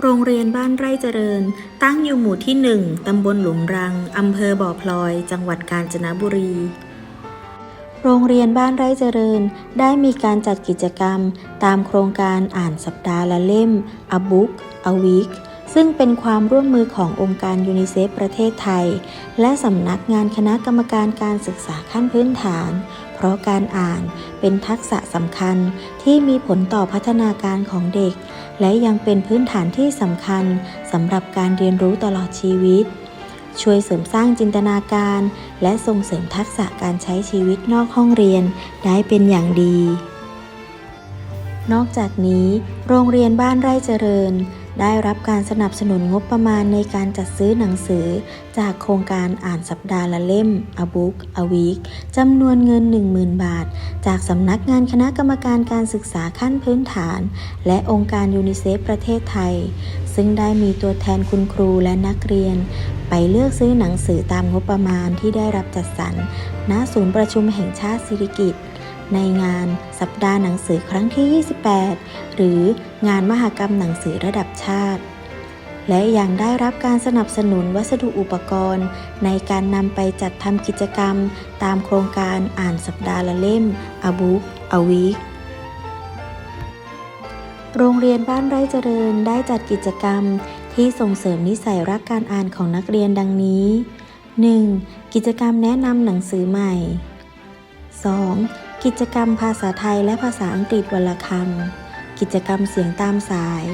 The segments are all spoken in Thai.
โรงเรียนบ้านไร่เจริญ ตั้งอยู่หมู่ที่ 1 ตำบลหลุมรัง อำเภอบ่อพลอย จังหวัดกาญจนบุรี โรงเรียนบ้านไร่เจริญ ได้มีการจัดกิจกรรม ตามโครงการอ่านสัปดาห์ละเล่ม A Book A Week ซึ่งเป็นความร่วมมือขององค์การยูนิเซฟประเทศไทย และสำนักงานคณะกรรมการการศึกษาขั้นพื้นฐาน เพราะการอ่านเป็นทักษะสำคัญที่มีผลต่อพัฒนาการของเด็ก และยังเป็นพื้นฐานที่สำคัญสำหรับการเรียนรู้ตลอดชีวิต ช่วยเสริมสร้างจินตนาการ และส่งเสริมทักษะการใช้ชีวิตนอกห้องเรียนได้เป็นอย่างดี นอกจากนี้ โรงเรียนบ้านไร่เจริญ ได้รับการสนับสนุนงบประมาณในการจัดซื้อหนังสือ จากโครงการอ่านสัปดาห์ละเล่ม A Book A Week จำนวนเงิน 10,000 บาท จากสำนักงานคณะกรรมการการศึกษาขั้นพื้นฐาน และองค์การยูนิเซฟประเทศไทย ซึ่งได้มีตัวแทนคุณครูและนักเรียน ไปเลือกซื้อหนังสือตามงบประมาณที่ได้รับจัดสรรณศูนย์ประชุมแห่งชาติสิริกิติ์ ในงานสัปดาห์หนังสือครั้งที่ 28 หรืองานมหกรรมหนังสือระดับชาติ และยังได้รับการสนับสนุนวัสดุอุปกรณ์ ในการนำไปจัดทำกิจกรรม ตามโครงการอ่านสัปดาห์ละเล่ม A Book A Week โรงเรียนบ้านไร่เจริญได้จัดกิจกรรมที่ส่งเสริมนิสัยรักการอ่านของนักเรียนดังนี้ 1. กิจกรรมแนะนำหนังสือใหม่ 2. กิจกรรมภาษาไทยและภาษาอังกฤษวลคำ กิจกรรมเสียงตามสาย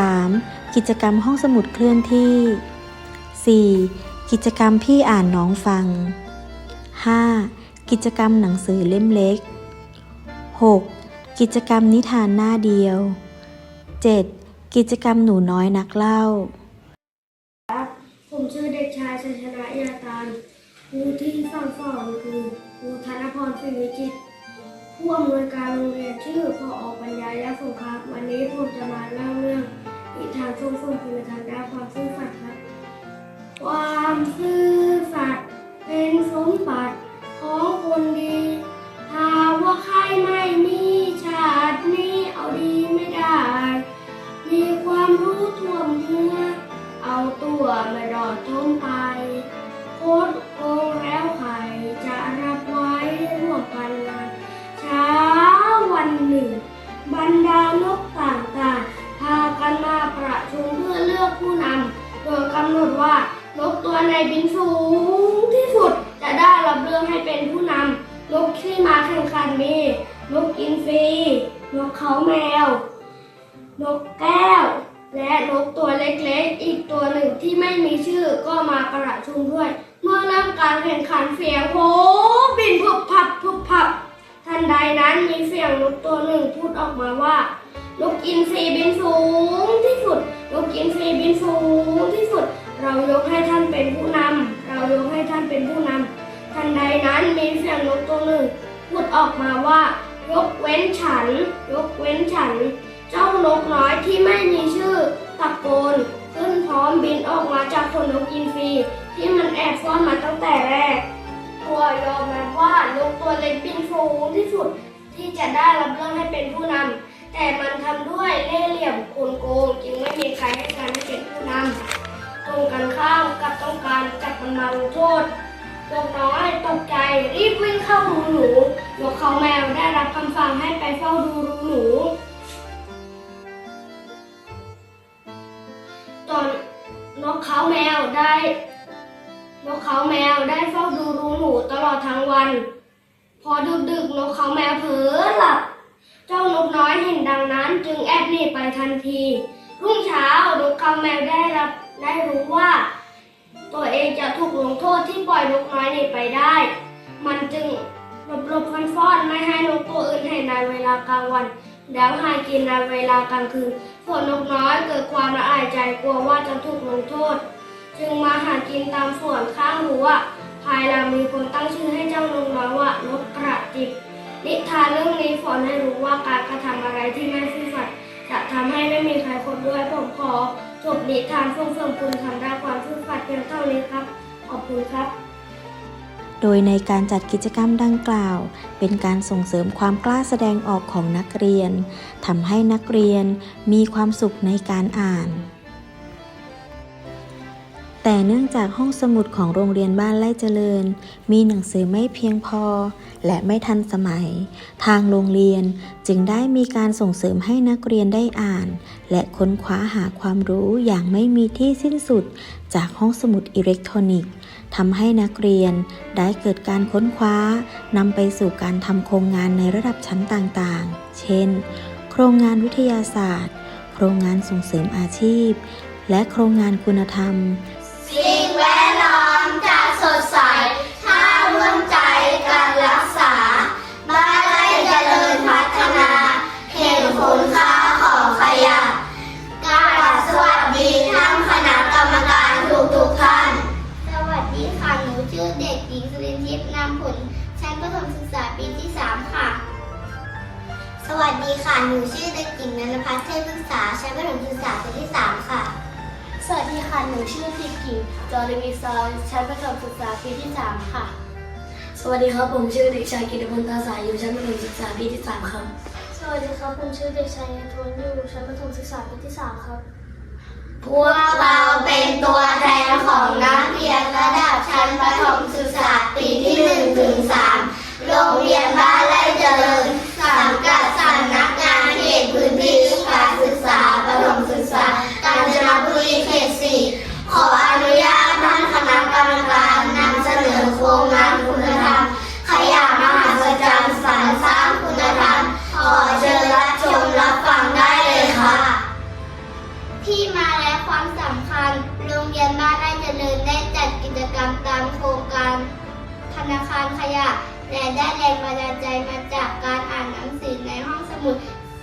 3. กิจกรรมห้องสมุดเคลื่อนที่ 4. กิจกรรมพี่อ่านน้องฟัง 5. กิจกรรมหนังสือเล่มเล็ก 6. กิจกรรมนิทานหน้าเดียว 7. กิจกรรมหนูน้อยนักเล่า ผมชื่อเด็กชายชัยชนะยาตานครูที่สอนสอนคือค รูธนพรฟิวิจิตผู้อำนวยการโรงเรียนชื่อพออปัญญายาสงครับ วันนี้ผมจะมาเล่าเรื่องนิทานส่งส่งคุณธรรมด้านความซื่อสัตย์ครับ ความซื่อสัตย์เป็นสมบัติของคนดี หามว่าใครไม่มี อีกตัวหนึ่งที่ไม่มีชื่อก็มาประชุมด้วย เมื่อเริ่มการแข่งขันเสียงโหบินพุบพับพุบพับ ทันใดนั้นมีเสียงนกตัวหนึ่งพูดออกมาว่านกอินทรีบินสูงที่สุดนกอินทรีบินสูงที่สุด เรายกให้ท่านเป็นผู้นำเรายกให้ท่านเป็นผู้นำทันใดนั้นมีเสียงนกตัวหนึ่งพูดออกมาว่ายกเว้นฉัน ยกเว้นฉัน เจ้านกน้อยที่ไม่มีชื่อตะโกน ขึ้นพร้อมบินออกมาจากคนนกอินทรีที่มันแอบซ่อนมาตั้งแต่แรกตัวยอมรับว่านกตัวเล็กบินสูงที่สุดที่จะได้รับเรื่องให้เป็นผู้นำแต่มันทำด้วยเล่ห์เหลี่ยมกลโกงจึงไม่มีใครให้การให้เป็นผู้นำตรงกันข้ามกับต้องการจับมันมาลงโทษนกน้อยตกใจรีบวิ่งเข้ารูหนูนกเขาแมวได้รับคำสั่งให้ไปเฝ้าดูรูหนู ตอนนกเขาแมวได้นกเขาแมวได้เฝ้าดูรูหนูตลอดทั้งวัน พอดึกดึกนกเขาแมวเผลอหลับ เจ้านกน้อยเห็นดังนั้น จึงแอบหนีไปทันที รุ่งเช้านกเขาแมวได้รับได้รู้ว่า ตัวเองจะถูกลงโทษที่ปล่อยนกน้อยหนีไปได้ มันจึงหลบหลบฟันฟอนไม่ให้นกตัวอื่นเห็นในเวลากลางวัน แล้วหากินในเวลากลางคืนส่วนนกน้อยเกิดความละอายใจกลัวว่าจะถูกลงโทษ จึงมาหากินตามสวนข้างรั้วภายหลังมีคนตั้งชื่อให้เจ้านกน้อยว่านกกระจิบ นิทานเรื่องนี้สอนให้รู้ว่าการกระทำอะไรที่ไม่ซื่อสัตย์จะทำให้ไม่มีใครคนด้วยผมขอจบนิทานส่งเสริมคุณทำด้านความซื่อสัตย์เพียงเท่านี้ครับ ขอบคุณครับ โดยในการจัดกิจกรรมดังกล่าว เป็นการส่งเสริมความกล้าแสดงออกของนักเรียนทำให้นักเรียนมีความสุขในการอ่าน แต่เนื่องจากห้องสมุดของโรงเรียนบ้านไร่เจริญ มีหนังสือไม่เพียงพอ และไม่ทันสมัย ทางโรงเรียนจึงได้มีการส่งเสริมให้นักเรียนได้อ่าน และค้นคว้าหาความรู้อย่างไม่มีที่สิ้นสุดจากห้องสมุดอิเล็กทรอนิกส์ ทำให้นักเรียนได้เกิดการค้นคว้านำไปสู่การทำโครงงานในระดับชั้นต่างๆ เช่น โครงงานวิทยาศาสตร์ โครงงานส่งเสริมอาชีพ และโครงงานคุณธรรม สิ่งแวด ค่ะ หนูชื่อเด็กหญิงนันพัฒน์เทพพฤกษาชั้นประถมศึกษาปีที่3ค่ะ สวัสดีค่ะ หนูชื่อเด็กหญิงจอริมิซอยชั้นประถมศึกษาปีที่3ค่ะ สวัสดีครับ ผมชื่อเด็กชายกิติพลตาสายอยู่ชั้นประถมศึกษาปีที่สามครับ สวัสดีครับ ผมชื่อเด็กชายทวนอยู่ชั้นประถมศึกษาปีที่3ครับ พวกเราเป็นตัวแทนของนักเรียนระดับชั้นประถมศึกษาปีที่1ถึง3โรงเรียนบ้านไร่เจริญสังกัด และได้แรงบันดาลใจมาจากการอ่านหนังสือในห้องสมุด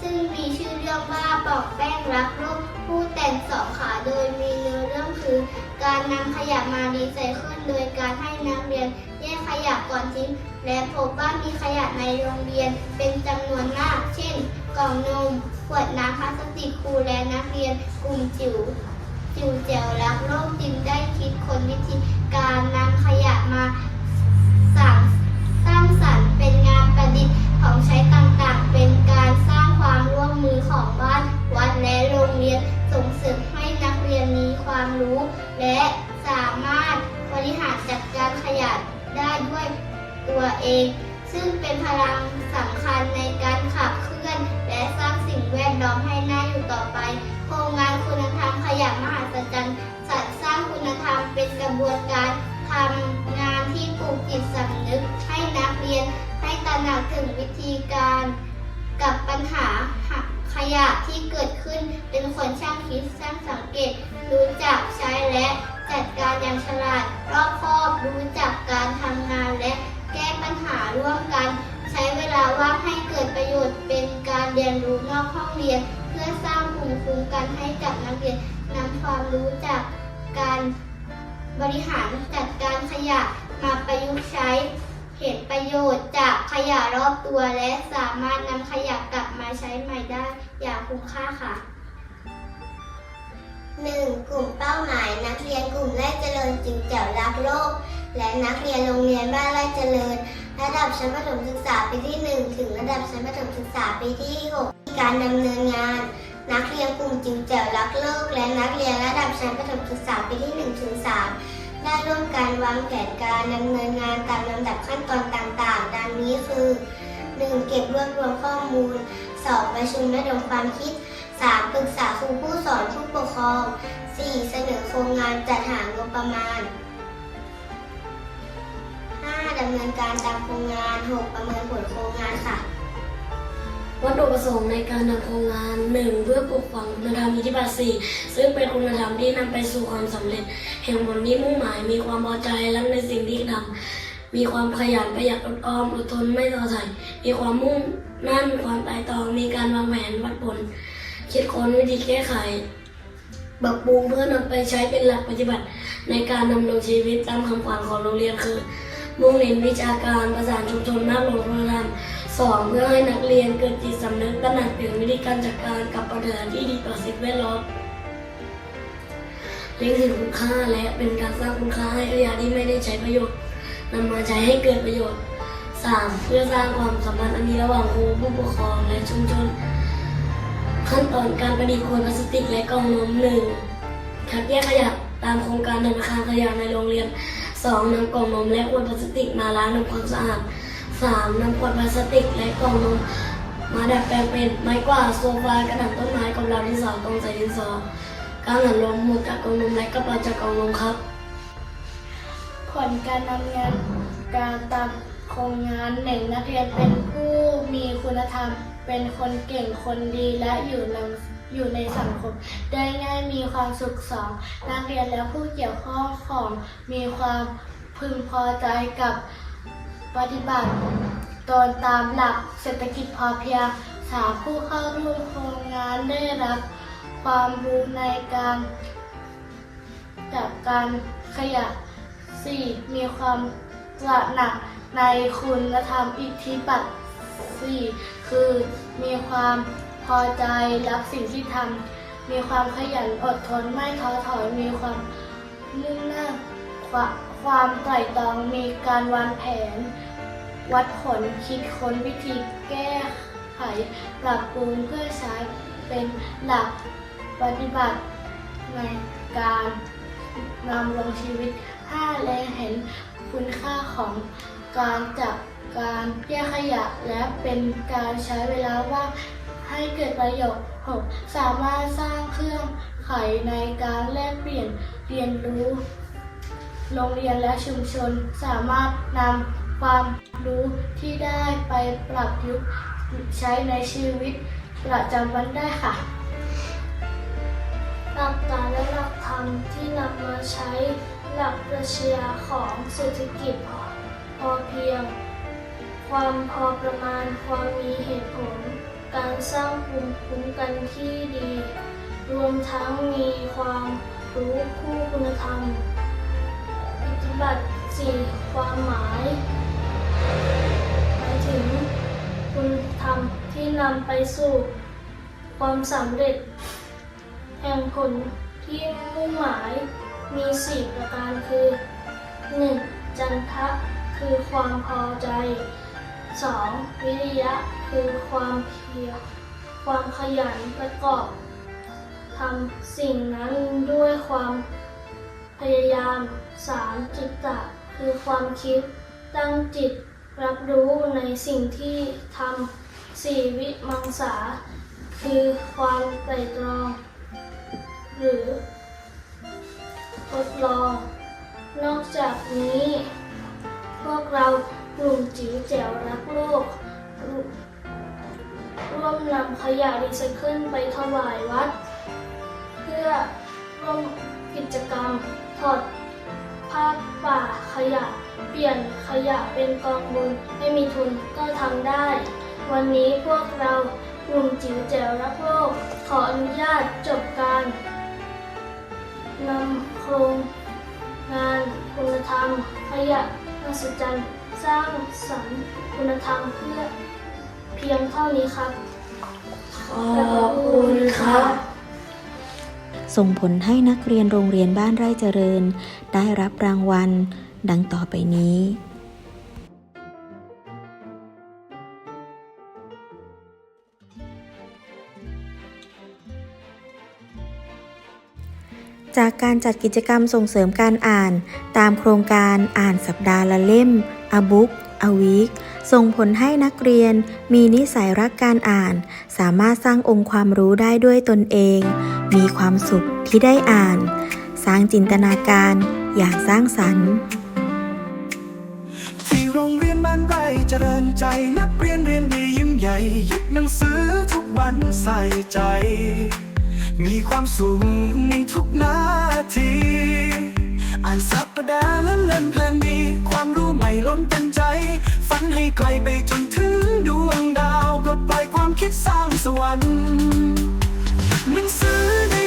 ซึ่งมีชื่อเรื่องว่าปอกแป้งรักโลกผู้แต่งสองขาโดยมีเนื้อเรื่องคือ การนำขยะมารีไซเคิลโดยการให้นักเรียนแยกขยะก่อนทิ้ง และพบว่ามีขยะในโรงเรียนเป็นจำนวนมาก เช่น กล่องนมขวดน้ำพลาสติกครูและนักเรียนกลุ่มจิ๋วจิ๋วแจ๋วรักโลกจึงได้คิดค้นวิธีการนำขยะมา เป็นงานประดิษฐ์ของใช้ต่างๆ เป็นการสร้างความร่วมมือของบ้านวัดและโรงเรียนส่งเสริมให้นักเรียนมีความรู้ และสามารถบริหารจัดการขยะได้ด้วยตัวเอง ซึ่งเป็นพลังสำคัญในการขับเคลื่อน และสร้างสิ่งแวดล้อมให้น่าอยู่ต่อไป โครงงานคุณธรรมขยะมหาศจรรย์สร้างคุณธรรมเป็นกระบวนการทำงานที่ปลูกจิตสำนึกให้นักเรียน ให้ตระหนักถึงวิธีการกับปัญหาขยะที่เกิดขึ้นเป็นคนช่างคิดสร้างสังเกต รู้จักใช้และจัดการอย่างฉลาด รอบคอบรู้จักการทำงานและแก้ปัญหาร่วมกัน ใช้เวลาว่างให้เกิดประโยชน์เป็นการเรียนรู้นอกห้องเรียน เพื่อสร้างภูมิคุ้มกันให้กับนักเรียนนำความรู้จากการบริหารจัดการขยะมาประยุกต์ใช้ เห็นประโยชน์จากขยะรอบตัวและสามารถนำขยะกลับมาใช้ใหม่ได้อย่างคุ้มค่าค่ะ 1. กลุ่มเป้าหมายนักเรียนกลุ่มไร่เจริญจึงแจ๋วรักโลก และนักเรียนโรงเรียนบ้านไร่เจริญ ระดับชั้นประถมศึกษาปีที่ 1 ถึงระดับชั้นประถมศึกษาปีที่6การดำเนินงาน นักเรียนกลุ่มจึงแจ๋วรักโลก และนักเรียนระดับชั้นประถมศึกษาปีที่1ถึง3 ได้ร่วมกันวางแผนการดำเนินงานตามลำดับขั้นตอนต่างๆ ดังนี้คือ 1. เก็บรวบรวมข้อมูล 2. ประชุมระดมความคิด 3. ปรึกษาครูผู้สอนผู้ปกครอง 4. เสนอโครงงานจัดหางบประมาณ 5. ดำเนินการตามโครงงาน 6. ประเมินผลโครงงานค่ะ วัตถุประสงค์ในการทำโครงงาน 1. เพื่อปลูกฝังคุณธรรมอิทธิบาท4ซึ่งเป็นคุณธรรมที่นำไปสู่ความสำเร็จ แห่งผลที่มุ่งหมายมีความพอใจรักในสิ่งที่ทำมีความขยันประหยัดอดออมอดทนไม่ท้อถอยมีความมุ่งมั่นความไต่ตองมีการวางแผนวัดผล คิดค้นวิธีแก้ไขปรับปรุงเพื่อนำไปใช้เป็นหลักปฏิบัติ ในการดำรงชีวิตตามคำขวัญของโรงเรียนคือ มุ่งเน้นวิชาการประสานชุมชนมากลงคุณธรรม สองเพื่อให้นักเรียนเกิดจิตสำนึกตระหนักถึงวิธีการจัดการกับปัญหาที่ดีต่อสิ่งแวดล้อมเล็งถึงคุณค่าและเป็นการสร้างคุณค่าให้ขยะที่ไม่ได้ใช้ประโยชน์นำมาใช้ให้เกิดประโยชน์ 3. เพื่อสร้างความสัมพันธ์อันดีระหว่างครูผู้ปกครองและชุมชน ขั้นตอนการประดิษฐ์ขวดพลาสติกและกล่องนมหนึ่งคัดแยกขยะตามโครงการธนาคารขยะในโรงเรียน 2. นำกล่องนมและขวดพลาสติกมาล้างทำความสะอาด 3. นำขวดพลาสติกและกล่องนมมาดัดแปลงเป็นไม้กวาดโซฟากระถางต้นไม้กำลังที่สองกองใส่ดินสอการหันลมหมดจากกล่องนมและกระเป๋าจากกล่องนมครับ ผลการนำงานการตามโครงงานหนึ่งนักเรียนเป็นผู้มีคุณธรรม เป็นคนเก่งคนดีและอยู่ในอยู่ในสังคมได้ง่ายมีความสุขสองนักเรียนและผู้เกี่ยวข้องของมีความพึงพอใจกับ ปฏิบัติตนตามหลักเศรษฐกิจพอเพียงสามผู้เข้าร่วมโครงงานได้รับ ความรู้ในการจากการขยะ 4. มีความตระหนักในคุณธรรมอิทธิบัตร 4. คือมีความพอใจรับสิ่งที่ทำมีความขยันอดทนไม่ท้อถอยมีความมุ่งหน้าคว ความไตร่ตรองมีการวางแผน วัดผลคิดค้นวิธีแก้ไขปรับปรุงเพื่อใช้เป็นหลักปฏิบัติในการนำลงชีวิต 5. และเห็นคุณค่าของการจับการแยกขยะและเป็นการใช้เวลาว่างให้เกิดประโยชน์ 6. สามารถสร้างเครื่องไขในการแลกเปลี่ยนเรียนรู้ โรงเรียนและชุมชนสามารถนำความรู้ที่ได้ไปปรับยุกต์ใช้ในชีวิตประจำวันได้ค่ะ หลักการและหลักธรรมที่นำมาใช้หลักปรัชญาของเศรษฐกิจพอเพียง ความพอประมาณความมีเหตุผล การสร้างภูมิคุ้มกันที่ดี รวมทั้งมีความรู้คู่คุณธรรม บัติสี่ความหมายหมายถึงคุณธรรมที่นำไปสู่ความสำเร็จ แห่งผลที่มุ่งหมายมีสี่ประการคือ 1. จันทะคือความพอใจ 2. วิริยะคือความเพียรความขยันประกอบทำสิ่งนั้นด้วยความ พยายาม 3. จิตตะ คือความคิด ตั้งจิตรับรู้ในสิ่งที่ทำ 4. วิมังสา คือความไตรตรอง หรือทดลอง นอกจากนี้ พวกเรากลุ่มจิ๋วแจ๋วรักโลก ร่วมนำขยะรีไซเคิลไปถวายวัด เพื่อร่วมกิจกรรม ถอดผ้าป่าขยะ เปลี่ยนขยะเป็นกองบุญให้มีทุนก็ทำได้ วันนี้พวกเรากลุ่มจิ๋วแจ๋วรักโลก ขออนุญาตจบการนำโครงงานคุณธรรม ขยะนัศจรรย์สร้างสรรค์คุณธรรมเพื่อเพียงเท่านี้ครับ ขอบคุณครับ ส่งผลให้นักเรียนโรงเรียนบ้านไร่เจริญ ได้รับรางวัล ดังต่อไปนี้ จากการจัดกิจกรรมส่งเสริมการอ่าน ตามโครงการอ่านสัปดาห์ละเล่ม a book a week ส่งผลให้นักเรียนมีนิสัยรักการอ่าน สามารถสร้างองค์ความรู้ได้ด้วยตนเอง มีความสุขที่ได้อ่าน สร้างจินตนาการอย่างสร้างสรรค์ที่โรงเรียนบ้านไร่เจริญใจนักเรียนเรียนดียิ่งใหญ่หยิบหนังสือทุกวันใส่ใจ มีความสุขในทุกนาที อ่านสัปดาห์ละเล่นเพลินดี ความรู้ใหม่ล้นเต็มใจ ฝันให้ไกลไปจนถึงดวงดาวปลดปล่อยความคิดสร้างสวรรค์หนังซื้อ